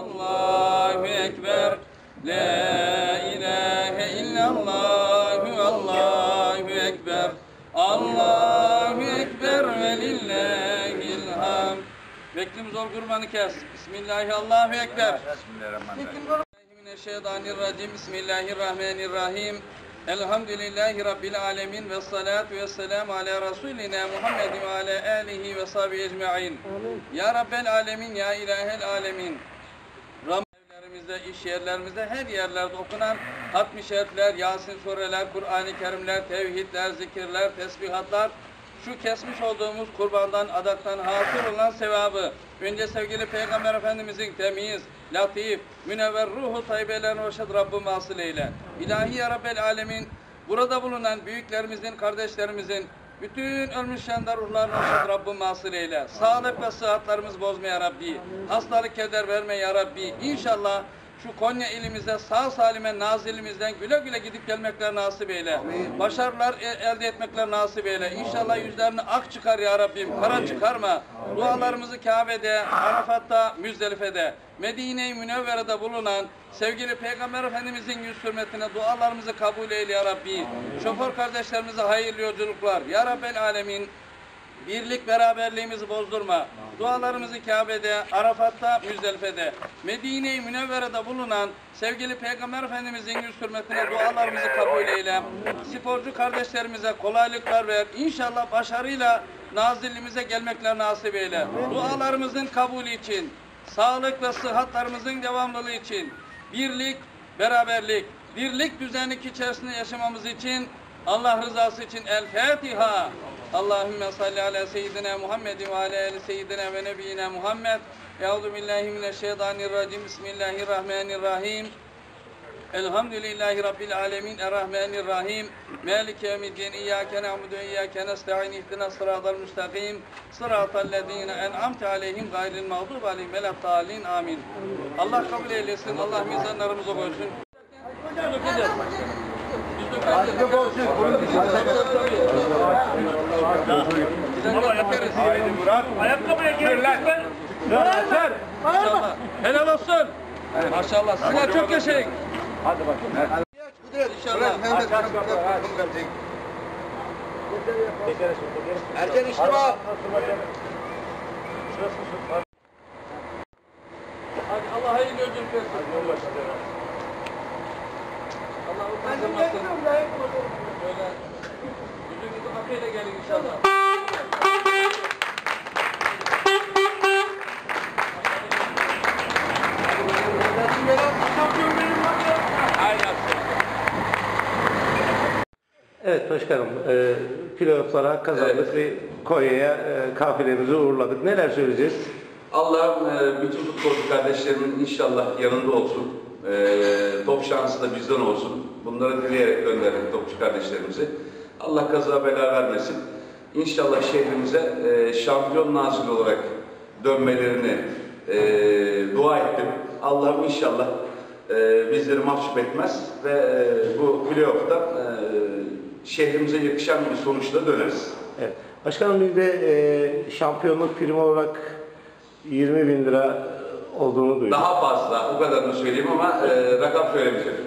Allahu Ekber. La ilahe illallah. Allahu Ekber. Allahu Ekber ve lillahil hamd. Beklim zor kurbanı kes. Bismillahi Allahu Ekber. Mineşşeytanirracim. Bismillahirrahmanirrahim. Elhamdülillahi Rabbil alemin ve salatu ve selamu ala Resulina Muhammed ve ala alihi ve sahbihi ecma'in. Ya Rabbel alemin, ya ilahel alemin. Evlerimizde, iş yerlerimizde, her yerlerde okunan hatmi şerifler, Yasin sureler, Kur'an-ı Kerimler, tevhidler, zikirler, tesbihatlar, şu kesmiş olduğumuz kurbandan, adaktan hasıl olan sevabı, önce sevgili Peygamber Efendimizin temiz, latif, münevver ruhu tayyibelerine hoşet Rabbim asıl eyle. İlahi ya Rabbel alemin, burada bulunan büyüklerimizin, kardeşlerimizin, bütün ölmüş şenda ruhlarına hoşet Rabbim asıl eyle. Sağlık ve sıhhatlarımız bozma ya Rabbi. Hastalık keder verme ya Rabbi. İnşallah şu Konya ilimize sağ salime nazilimizden güle güle gidip gelmekler nasip eyle. Başarılar e- elde etmekler nasip eyle. İnşallah yüzlerini ak çıkar ya Rabbim. Kara çıkarma. Dualarımızı Kabe'de, Arafat'ta, Müzdelife'de, Medine-i Münevvere'de bulunan sevgili Peygamber Efendimizin yüz hürmetine dualarımızı kabul eyle ya Rabbi. Şoför kardeşlerimize hayırlı yolculuklar. Ya Rabbel Alemin. Birlik beraberliğimizi bozdurma. Dualarımızı Kabe'de, Arafat'ta, Müzdelife'de, Medine-i Münevvere'de bulunan sevgili Peygamber Efendimizin yüz hürmetine dualarımızı kabul eyle. Sporcu kardeşlerimize kolaylıklar ver. İnşallah başarıyla nazilliğimize gelmekler nasip eyle. Dualarımızın kabulü için, sağlık ve sıhhatlarımızın devamlılığı için, birlik, beraberlik, birlik düzenlik içerisinde yaşamamız için Allah rızası için El Fatiha. Allahümme salli ala seyyidina Muhammed ve ala ali seyyidina ve nebiyyina Muhammed. Euzu billahi mineşşeytanirracim. Bismillahirrahmanirrahim. Elhamdülillahi Rabbil alemin. Errahmanirrahim. Maliki yevmiddin. İyyâke na'budu ve iyyâke nesta'in. İhdina sıratal müstakim. Sıratal lezîne en'amte aleyhim gayril mağdubi aleyhim veleddâlin. Amin. Allah kabul eylesin. Allah mizanlarımıza koysun. Dökeceğiz. Biz dökeceğiz. Ayakkabıya gerek yok ben. Yeter. Maşallah. Helal olsun. Maşallah. Sizler çok yaşayın. Hadi bakayım. İnşallah. Erken içtima. Hadi Allah hayırlı yolculuk versin. Allah utandırmasın. Böyle akıyla gelin inşallah. Evet başkanım, e, playofflara kazandık ve Konya'ya e, kafilemizi uğurladık. Neler söyleyeceğiz? Allah'ım e, bütün futbolcu kardeşlerimin inşallah yanında olsun. E, top şansı da bizden olsun. Bunları dileyerek gönderdik topçu kardeşlerimizi. Allah kaza bela vermesin. İnşallah şehrimize e, şampiyon nazil olarak dönmelerini e, dua ettim. Allah'ım inşallah e, bizleri mahcup etmez ve e, bu playoff'ta e, şehrimize yakışan bir sonuçla döneriz. Evet. Başkanım bir de e, şampiyonluk primi olarak 20 bin lira olduğunu duydum. Daha fazla, o kadarını söyleyeyim ama e, rakam söylemeyeceğim.